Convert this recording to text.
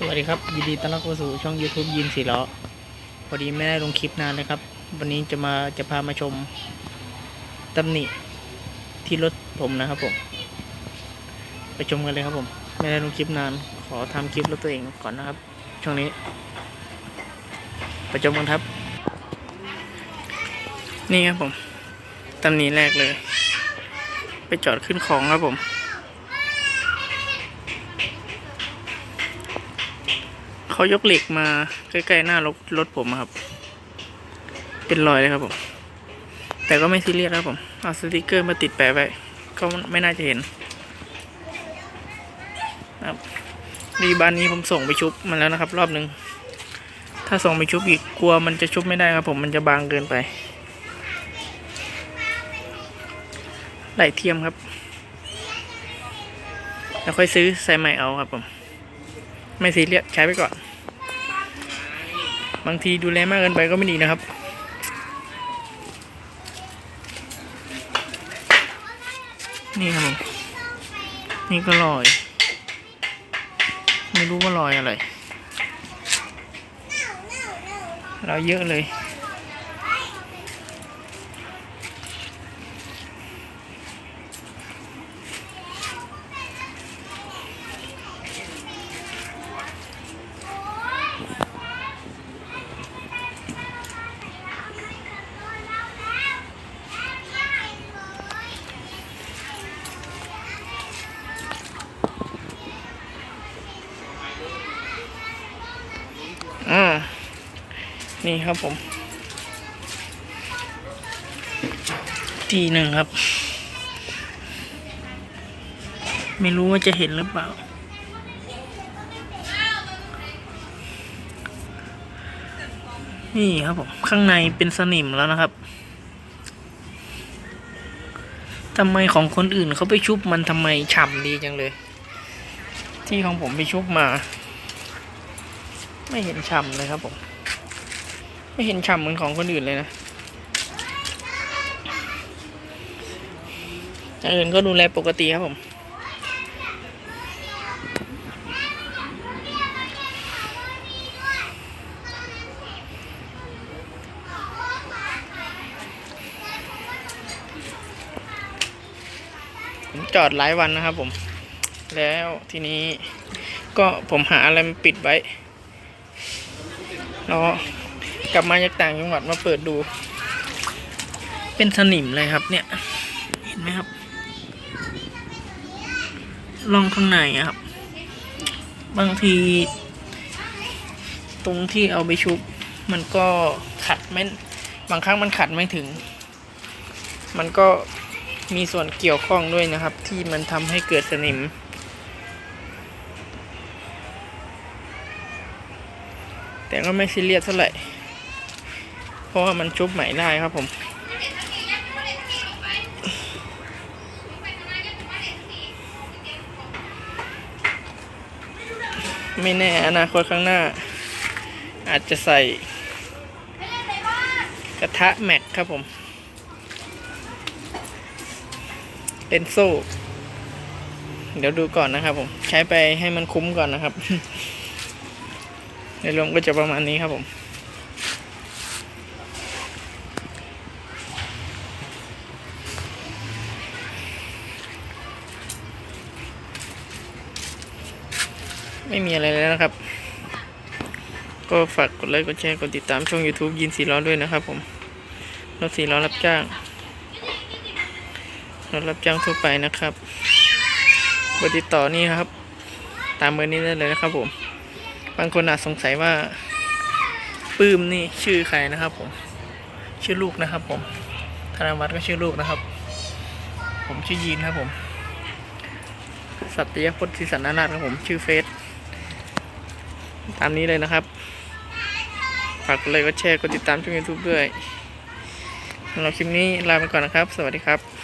สวัสดีครับ ยินดีต้อนรับเข้าสู่ช่อง YouTube ยินสีล้อพอดีไม่ได้ลงคลิปนานเลยครับ วันนี้จะมาจะพามาชมตำหนิที่รถผมนะครับผม ไปชมกันเลยครับผม ไม่ได้ลงคลิปนาน ขอทำคลิปรถตัวเองก่อนนะครับ ช่วงนี้ ไปชมกันครับ นี่ครับผมตำหนิแรกเลย ไปจอดขึ้นของครับผม เขายกเหล็กมาใกล้ๆหน้ารถรถผมครับ เป็นรอยเลยครับผม แต่ก็ไม่ซีเรียสครับผม เอาสติกเกอร์มาติดแปะไว้ ก็ไม่น่าจะเห็นครับดีบานนี้ผมส่งไปชุบมาแล้วนะครับ รอบหนึ่งถ้าส่งไปชุบอีกกลัวมันจะชุบไม่ได้ครับ ผมมันจะบางเกินไปไหลเทียมครับ แล้วค่อยซื้อใส่ใหม่เอาครับผม ไม่ซีเรียสใช้ไปก่อน บางทีดูแลมากเกินไปก็ไม่ดีนะครับ นี่ครับผมนี่ก็ลอย ไม่รู้ว่าลอยอะไร เราเยอะเลย อ่า นี่ครับผม ทีหนึ่งครับ ไม่รู้ว่าจะเห็นหรือเปล่า นี่ครับผม ข้างในเป็นสนิมแล้วนะครับทำไมของคนอื่นเขาไปชุบมันทำไมฉ่ำดีจังเลย ที่ของผมไปชุบมา ไม่เห็นฉ่ำเลยครับผม ไม่เห็นฉ่ำเหมือนของคนอื่นเลยนะอย่างอื่นก็ดูแลปกติครับผม ผมจอดหลายวันนะครับผม แล้วทีนี้ก็ผมหาอะไรมาปิดไว้ แล้วกลับมาจากต่างจังหวัดมาเปิดดู เป็นสนิมเลยครับ เนี่ย เห็นไหมครับร่องข้างในอะครับ บางที ตรงที่เอาไปชุบ มันก็ขัดไม่บางครั้งมันขัดไม่ถึง มันก็มีส่วนเกี่ยวข้องด้วยนะครับ ที่มันทำให้เกิดสนิม แต่ก็ไม่ซีเรียสเท่าไหร่ เพราะว่ามันชุบใหม่ได้ครับผม ไม่แน่อนาคตข้างหน้า อาจจะใส่กระทะแม็กครับผม เป็นโซ่ เดี๋ยวดูก่อนนะครับผม ใช้ไปให้มันคุ้มก่อนนะครับ ในรวมก็จะประมาณนี้ครับผมไม่มีอะไรแล้วนะครับ ก็ฝากกดไลค์ กดแชร์ กดติดตามช่อง YouTube ยินสีล้อด้วยนะครับผมรถสีล้อรับจ้างรถรับจ้างทั่วไปนะครับเบอร์ติดต่อนี่ครับ ตามเบอร์นี้ได้เลยนะครับผม บางคนอาจสงสัยว่าปื้มนี่ชื่อใครนะครับผม ชื่อลูกนะครับ ผมธนวัฒน์ก็ชื่อลูกนะครับ ผมชื่อยีนครับผม สัตยพจน์ศิสันนานาถครับผม ชื่อเฟซตามนี้เลยนะครับฝากกดไลค์กดแชร์กดติดตามช่อง YouTube ด้วยสำหรับคลิปนี้ลาไปก่อนนะครับ สวัสดีครับ